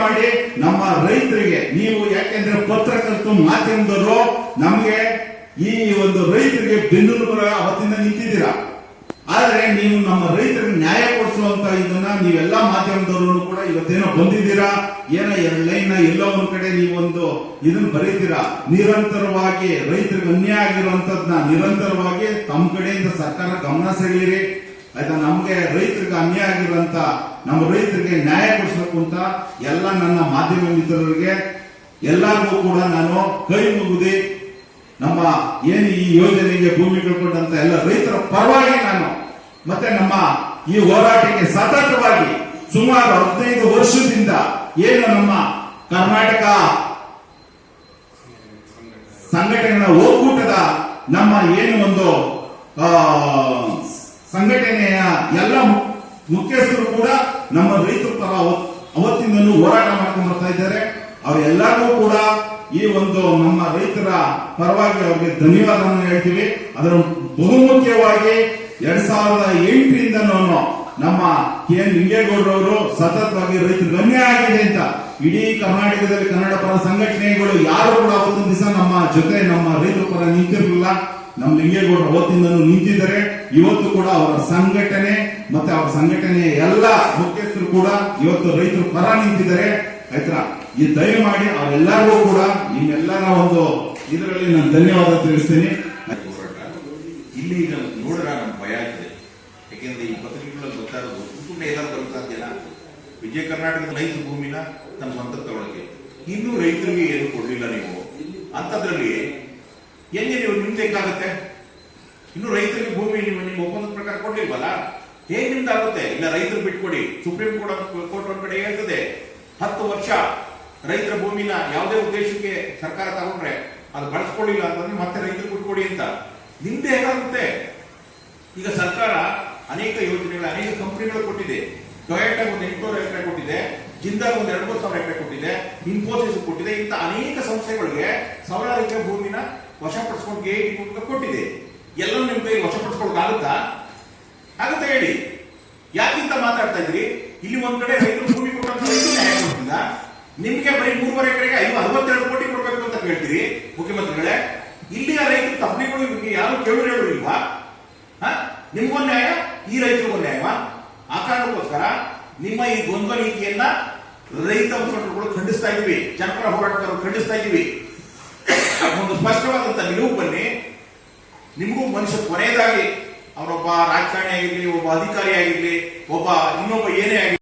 ದಯಮಾಡಿ ನಮ್ಮ ರೈತರಿಗೆ ನೀವು ಯಾಕೆಂದ್ರೆ ಪತ್ರಕರ್ತರು ಮಾಧ್ಯಮದವರು ನಮಗೆ ಈ ಒಂದು ರೈತರಿಗೆ ಬೆನ್ನುಲುಬರ ಅವತ್ತಿಂದ ನಿಂತಿದ್ದೀರಾ? ಆದರೆ ನೀವು ನಮ್ಮ ರೈತರಿಗೆ ನ್ಯಾಯ ಕೊಡಿಸುವಂತ ಇದನ್ನ ನೀವೆಲ್ಲ ಮಾಧ್ಯಮದವರು ಕೂಡ ಇವತ್ತೇನೋ ಬಂದಿದ್ದೀರಾ? ಏನೋ ಎರಡು ಲೈನ್ ಎಲ್ಲೋ ಒಂದ್ ಕಡೆ ನೀವೊಂದು ಇದನ್ನ ಬರೀತೀರಾ? ನಿರಂತರವಾಗಿ ರೈತರಿಗೆ ಅನ್ಯಾಯ ಆಗಿರುವಂತದ್ನ ನಿರಂತರವಾಗಿ ತಮ್ಮ ಕಡೆಯಿಂದ ಸರ್ಕಾರ ಗಮನ ಸೆಳೆಯಿರಿ. ಆಯ್ತಾ, ನಮ್ಗೆ ರೈತರಿಗೆ ಅನ್ಯಾಯ ಆಗಿರುವಂತ ನಮ್ಮ ರೈತರಿಗೆ ನ್ಯಾಯ ಕೊಡಿಸಬೇಕು ಅಂತ ಎಲ್ಲ ನನ್ನ ಮಾಧ್ಯಮ ಮಿತ್ರರಿಗೆ ಎಲ್ಲರಿಗೂ ಕೂಡ ನಾನು ಕೈ ಮುಗಿದು. ನಮ್ಮ ಏನು ಈ ಯೋಜನೆಗೆ ಭೂಮಿ ಕಳ್ಕೊಂಡಂತ ಎಲ್ಲ ರೈತರ ಪರವಾಗಿ ನಾನು ಮತ್ತೆ ನಮ್ಮ ಈ ಹೋರಾಟಕ್ಕೆ ಸತತವಾಗಿ ಸುಮಾರು ಹದಿನೈದು ವರ್ಷದಿಂದ ಏನು ನಮ್ಮ ಕರ್ನಾಟಕ ಸಂಘಟನೆಗಳ ಒಕ್ಕೂಟದ ನಮ್ಮ ಏನು ಒಂದು ಸಂಘಟನೆಯ ಎಲ್ಲ ಮುಖ್ಯಸ್ಥರು ಕೂಡ ನಮ್ಮ ರೈತರ ಪರ ಅವತ್- ಅವತ್ತಿಂದಲೂ ಹೋರಾಟ ಮಾಡ್ಕೊಂಡು ಬರ್ತಾ ಇದ್ದಾರೆ. ಅವರೆಲ್ಲರಿಗೂ ಕೂಡ ಈ ಒಂದು ನಮ್ಮ ರೈತರ ಪರವಾಗಿ ಅವರಿಗೆ ಧನ್ಯವಾದವನ್ನು ಹೇಳ್ತೀವಿ. ಅದರ ಬಹುಮುಖ್ಯವಾಗಿ ಎರಡ್ ಸಾವಿರದ ಎಂಟರಿಂದ ನಮ್ಮ ಕೆ ಎನ್ ಲಿಂಗೇಗೌಡರವರು ಸತತವಾಗಿ ರೈತರು ಗಣ್ಯ ಆಗಿದೆ ಅಂತ. ಇಡೀ ಕರ್ನಾಟಕದಲ್ಲಿ ಕನ್ನಡ ಪರ ಸಂಘಟನೆಗಳು ಯಾರು ಕೂಡ ಅವತ್ತಿನ ದಿವಸ ನಮ್ಮ ಜೊತೆ ನಮ್ಮ ರೈತರ ಪರ ನಿಂತಿರಲಿಲ್ಲ. ನಮ್ಮ ಲಿಂಗೇಗೌಡರು ಅವತ್ತಿಂದನೂ ನಿಂತಿದ್ದಾರೆ. ಇವತ್ತು ಕೂಡ ಅವರ ಸಂಘಟನೆ ಮತ್ತೆ ಅವರ ಸಂಘಟನೆಯ ಎಲ್ಲ ಮುಖ್ಯಸ್ಥರು ಕೂಡ ಇವತ್ತು ರೈತರು ಪರ ನಿಂತಿದ್ದಾರೆ. ಆಯ್ತಾ ಈ ದಯಮಾಡಿ ಅವರೆಲ್ಲರಿಗೂ ಕೂಡ ನಿಮ್ಮೆಲ್ಲರ ಒಂದು ಇದರಲ್ಲಿ ನಾನು ಧನ್ಯವಾದ ತಿಳಿಸ್ತೀನಿ. ಇಲ್ಲಿ ನೋಡ್ರ ನಮ್ಗೆ ಭಯ ಆಗ್ತದೆ. ಯಾಕೆಂದ್ರೆ ಈ ಪತ್ರಿಕೆಗಳಲ್ಲಿ ಗೊತ್ತಾಗೋದು ಸುಮ್ಮನೆ ಸಾಧ್ಯನಾ ವಿಜಯ ಕರ್ನಾಟಕದ ರೈತ ಭೂಮಿನ ತಮ್ಮ ಸ್ವಂತ ತಗೊಳಕ್ಕೆ. ಇನ್ನೂ ರೈತರಿಗೆ ಏನು ಕೊಡಲಿಲ್ಲ ನೀವು? ಅಂತದ್ರಲ್ಲಿ ಹೆಂಗೆ ನೀವು ನಿಮ್ದೇಕಾಗತ್ತೆ ಇನ್ನು ರೈತರಿಗೆ ಭೂಮಿ ನೀವು ನಿಮ್ಮ ಒಪ್ಪಂದದ ಪ್ರಕಾರ ಕೊಡ್ಲಿಲ್ವಲ್ಲ ಹೇಗೆ ನಿಮ್ದಾಗುತ್ತೆ ಇಲ್ಲ ರೈತರು ಬಿಟ್ಕೊಡಿ. ಸುಪ್ರೀಂ ಕೋರ್ಟ್ ಕೋರ್ಟ್ ಒಂದ್ ಕಡೆ ಹೇಳ್ತದೆ, ಹತ್ತು ವರ್ಷ ರೈತರ ಭೂಮಿನ ಯಾವುದೇ ಉದ್ದೇಶಕ್ಕೆ ಸರ್ಕಾರ ತಗೊಂಡ್ರೆ ಅದು ಬಳಸ್ಕೊಳ್ಳಿಲ್ಲ ಅಂತಂದ್ರೆ ಮತ್ತೆ ರೈತರು ಬಿಟ್ಕೊಡಿ ಅಂತ. ನಿಮ್ದೇ ಹೇಗಾಗುತ್ತೆ? ಈಗ ಸರ್ಕಾರ ಅನೇಕ ಯೋಜನೆಗಳು, ಅನೇಕ ಕಂಪನಿಗಳು ಕೊಟ್ಟಿದೆ. ಟೊಯೋಟಾ ಒಂದು ಎಂಟುನೂರು ಎಕರೆ ಕೊಟ್ಟಿದೆ ಜಿಂದಾಲ್ ಒಂದು ಎರಡು ಮೂರು ಸಾವಿರ ಎಕರೆ ಕೊಟ್ಟಿದೆ ಇನ್ಫೋಸಿಸ್ ಕೊಟ್ಟಿದೆ, ಇಂಥ ಅನೇಕ ಸಂಸ್ಥೆಗಳಿಗೆ ಸಾವಿರಾರು ಎಕರೆ ಭೂಮಿನ ವಶಪಡಿಸ್ಕೊಂಡು ಮೂಲಕ ಕೊಟ್ಟಿದೆ. ಎಲ್ಲರೂ ನಿಮ್ ಕೈ ಆಗುತ್ತಾ? ಆಗುತ್ತೆ ಹೇಳಿ, ಯಾಕಿಂತ ಮಾತಾಡ್ತಾ ಇದ್ರಿ ಇಲ್ಲಿ ಒಂದ್ ಕಡೆ ರೈತರು ಭೂಮಿ ಕೊಟ್ಟಂತ ನಿಮ್ಗೆ ಬರೀ ಮೂರುವರೆ ಎಕರೆಗೆ ಐದು, ಅರವತ್ತೆರಡು ಕೋಟಿ ಕೊಡ್ಬೇಕು ಅಂತ ಕೇಳ್ತೀರಿ, ಮುಖ್ಯಮಂತ್ರಿಗಳೇ. ಇಲ್ಲಿಯ ರೈತರು ತಪ್ಪಿಗಳು ನಿಮ್ಗೆ ಯಾರು ಕೇಳು ಹೇಳುವ ನಿಮ್ಗೊಂದ್ ನ್ಯಾಯ, ಈ ರೈತರಿಗೊಂದು ನ್ಯಾಯವಾ? ಆ ಕಾರಣಕ್ಕೋಸ್ಕರ ನಿಮ್ಮ ಈ ದ್ವಂದ್ವ ನೀತಿಯನ್ನ ರೈತ ಮುಖಂಡರುಗಳು ಖಂಡಿಸ್ತಾ ಇದೀವಿ ಜನಪರ ಹೋರಾಟಗಾರರು ಖಂಡಿಸ್ತಾ ಇದೀವಿ ಒಂದು ಸ್ಪಷ್ಟವಾದಂತ ನಿಲುವು ಬನ್ನಿ ನಿಮಗೂ ಮನುಷ್ಯ ಕೊನೆಯದಾಗಿ ಅವರೊಬ್ಬ ರಾಜಕಾರಣಿ ಆಗಿರ್ಲಿ, ಒಬ್ಬ ಅಧಿಕಾರಿ ಆಗಿರ್ಲಿ, ಒಬ್ಬ ಇನ್ನೊಬ್ಬ ಏನೇ ಆಗಿರ್ಲಿ